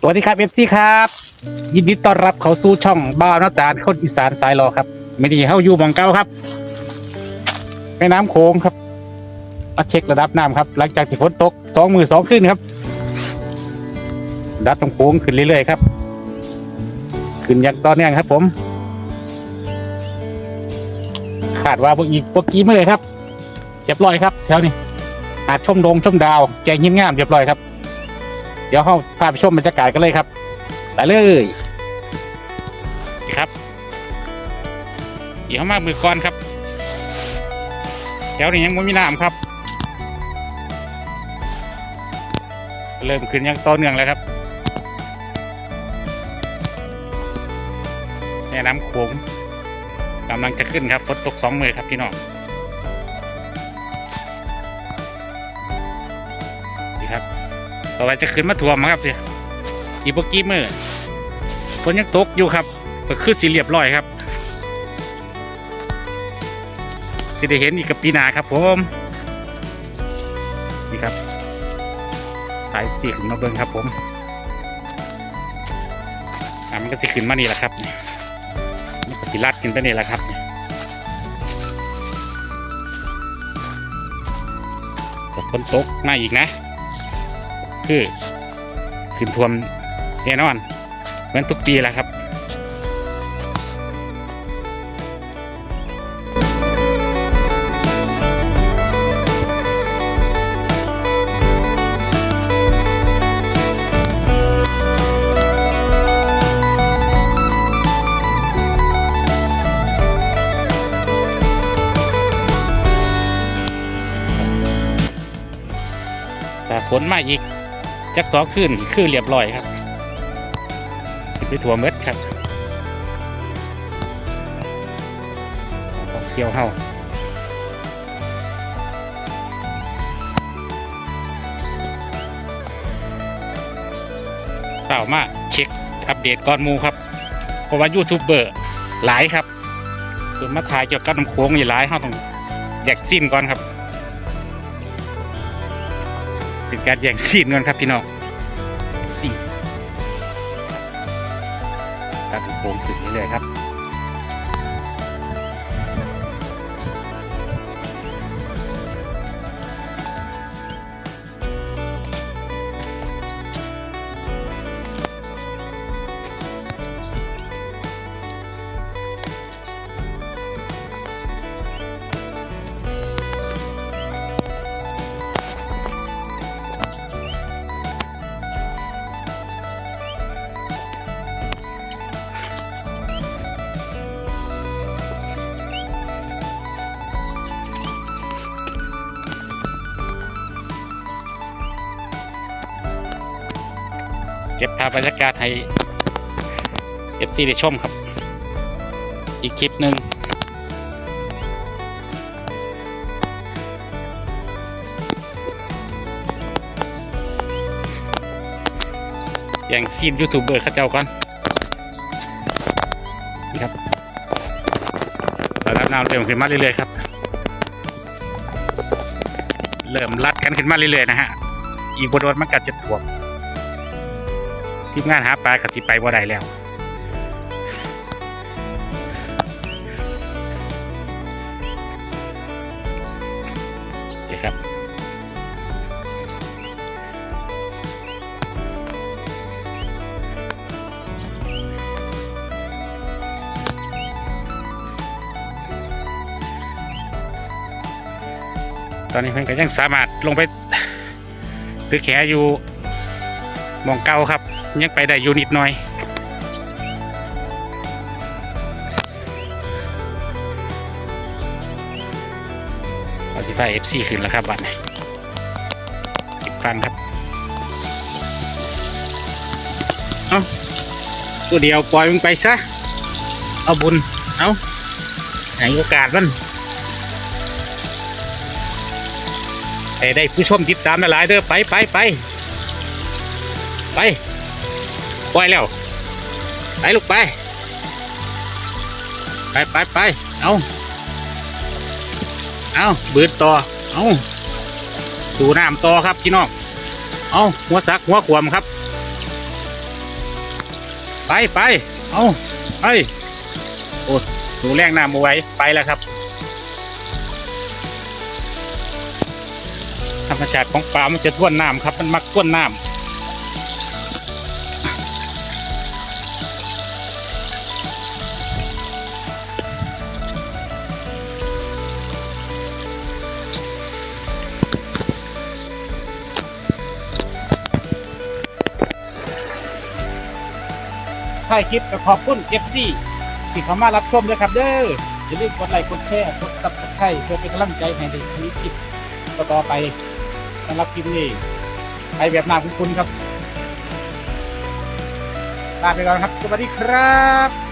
สวัสดีครับเอฟซีครับ ยินดีต้อนรับเขาสู่ช่องบ้าวนาตาลคนอีสานสายรอครับ ไม่ดีเข้าอยู่หมองเก้าครับแม่น้ำโขงครับมาเช็คระดับน้ำครับ หลังจากที่ฝนตกสองมือสองขึ้นครับระดับน้ำโขงขึ้นเรื่อยๆครับ ขึ้นอย่างต่อเนื่องครับ ผม ขาดว่าพวกอีกพวกกี้เมื่อไรครับเรียบร้อยครับแถวนี้อาจชมดงชมดาวแจงยิ้มงามเรียบร้อยครับ เดี๋ยวเข้าพาไปชมบรรยากาศกันเลยครับไปเลยครับเดี๋ยวมามือก่อนครับแถวนี้ยังไม่มีน้ำครับ เริ่มขึ้นยังต่อเนื่องแล้วครับแม่น้ำโขงกำลังจะขึ้นครับฝนตกสองมือครับพี่น้อง ต่อไปจะขึ้นมาท่วมครับเนี่ยอีกพวกกี้มือฝนยังตกอยู่ครับ ก็คือสีเรียบร้อยครับจะได้เห็นอีกกับปีนาครับผมนี่ครับสายสีขึ้นมาเบิ้งครับผมอะมันก็จะขึ้นมานี่แหละครับมันก็สีลัดขึ้นไปนี่แหละครับก็ฝนตกมาอีกนะ คือขึ้นท่วมแน่นอน เหมือนทุกปีแหละครับแต่ฝนมาอีก จักสองคืนคือเรียบร้อยครับขึ้นไปถั่วเม็ดครับเที่ยวเฮาเปล่ามาเช็คอัปเดตก่อนมูครับ เพราะว่ายูทูบเบอร์หลายครับเพิ่นมาถ่ายเกี่ยวกับน้ำโค้งอยู่หลายเฮาต้องแยกซิมก่อนครับ เป็นการแย่งซีนกันครับพี่น้อง ซีนการโค้งขึ้นเลยครับ เก็บภาพบรรยากาศให้ FC ได้ชมครับ อีกคลิปหนึ่งอย่างซีนยูทูบเบอร์เข้าเจ้าก่อนนี่ครับระดับน้ำเริ่มขึ้นมาเรื่อยๆครับ เริ่มลัดกันขึ้นมาเรื่อยๆนะฮะ อีกบโดนมันกัดจะถ่วม ทีมงานหาปลากสิไปบ่ได้แล้วเดี๋ยวครับตอนนี้เพิ่นก็ยังสามารถลงไปถือแขอยู่ มองเก่าครับ ยังไปได้อยู่นิดหน่อย เอาสิพาเอฟซีขึ้นแล้วครับบัดนี้เก็บฟังครับ เอาตัวเดียวปล่อยมึงไปซะ เอาบุญ เอาให้โอกาสมันให้ได้ผู้ชมติดตามหลายเด้อไปไปไป ไปปล่อยแล้ว ไปลูกไป ไปไปไปเอาเอาบืดต่อ เอาสู่น้ำต่อครับพี่น้อง เอาหัวสักหัวขวมครับ ไปไปเอาไปโอ้ดูแรงน้ำเอาไว้ไปแล้วครับ ธรรมชาติของปลามันจะท่วนน้ำครับ มันมักท่วนน้ำ ถ่ายคลิปก็ขอบคุณ FC ที่เข้ามารับชมด้วยครับเด้ออย่าลืมกดไลค์กดแชร์กด subscribe เพื่อเป็นกำลังใจให้ในชีวิตคลิปต่อไปสำหรับคลิปนี้ไปแบบหน้าคุณคุณครับลาไปก่อนครับ สวัสดีครับ